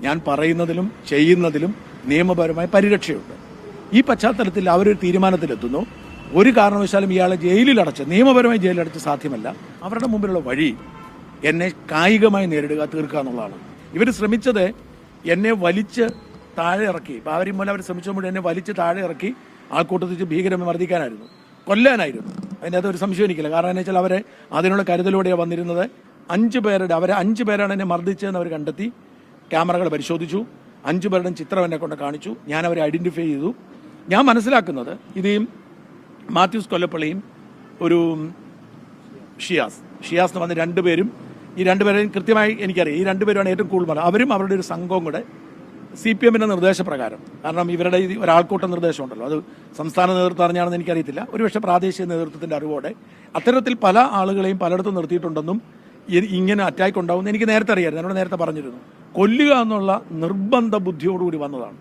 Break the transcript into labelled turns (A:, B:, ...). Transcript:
A: ഞാൻ പറയുന്നതിലും ചെയ്യുന്നതിലും നിയമപരമായ പരിരക്ഷയുണ്ട്. ഈ പശ്ചാത്തലത്തിൽ അവരൊരു തീരുമാനത്തിലെത്തുന്നു. ഒരു കാരണവശാലും ഇയാളെ ജയിലിൽ അടച്ച് നിയമപരമായി ജയിലിലടച്ച് സാധ്യമല്ല. അവരുടെ മുമ്പിലുള്ള വഴി എന്നെ കായികമായി നേരിടുക തീർക്കുക എന്നുള്ളതാണ്. ഇവർ ശ്രമിച്ചത് എന്നെ വലിച്ച് താഴെ ഇറക്കി. അവർ മൂലം അവർ ശ്രമിച്ചപ്പോൾ എന്നെ വലിച്ച് താഴെ ഇറക്കി ആൾക്കൂട്ടത്തിൽ ഭീകരമായി മർദ്ദിക്കാനായിരുന്നു. കൊല്ലാനായിരുന്നു. അതിനകത്ത് ഒരു സംശയം എനിക്കില്ല. കാരണം എന്ന് വെച്ചാൽ അവരെ അതിനുള്ള കരുതലോടെയാണ് വന്നിരുന്നത്. അഞ്ച് പേരുടെ അവരെ അഞ്ച് പേരാണ് എന്നെ മർദ്ദിച്ചതെന്ന് അവർ കണ്ടെത്തി. ക്യാമറകൾ പരിശോധിച്ചു. അഞ്ചു പേരുടെ ചിത്രം എന്നെ കൊണ്ട് കാണിച്ചു. ഞാൻ അവരെ ഐഡന്റിഫൈ ചെയ്തു. ഞാൻ മനസ്സിലാക്കുന്നത് ഇത് ഈ മാത്യൂസ് കൊല്ലപ്പള്ളിയും ഒരു ഷിയാസ്. ഷിയാസ് എന്ന് പറഞ്ഞ രണ്ടുപേരും ഈ രണ്ടുപേരെയും കൃത്യമായി എനിക്കറിയാം. ഈ രണ്ടുപേരുമാണ് ഏറ്റവും കൂടുതൽ അവരും അവരുടെ ഒരു സംഘവും കൂടെ സി പി എമ്മിന്റെ നിർദ്ദേശപ്രകാരം. കാരണം ഇവരുടെ ഈ ഒരാൾക്കൂട്ട നിർദ്ദേശമുണ്ടല്ലോ. അത് സംസ്ഥാന നേതൃത്വം അറിഞ്ഞാണെന്ന് എനിക്കറിയത്തില്ല. ഒരുപക്ഷെ പ്രാദേശിക നേതൃത്വത്തിന്റെ അറിവോടെ അത്തരത്തിൽ പല ആളുകളെയും പലയിടത്തും നിർത്തിയിട്ടുണ്ടെന്നും ഇങ്ങനെ അറ്റാക്ക് ഉണ്ടാവും എനിക്ക് നേരത്തെ അറിയാമായിരുന്നു എന്നോട് നേരത്തെ പറഞ്ഞിരുന്നു. കൊല്ലുക എന്നുള്ള നിർബന്ധ ബുദ്ധിയോടുകൂടി വന്നതാണ്.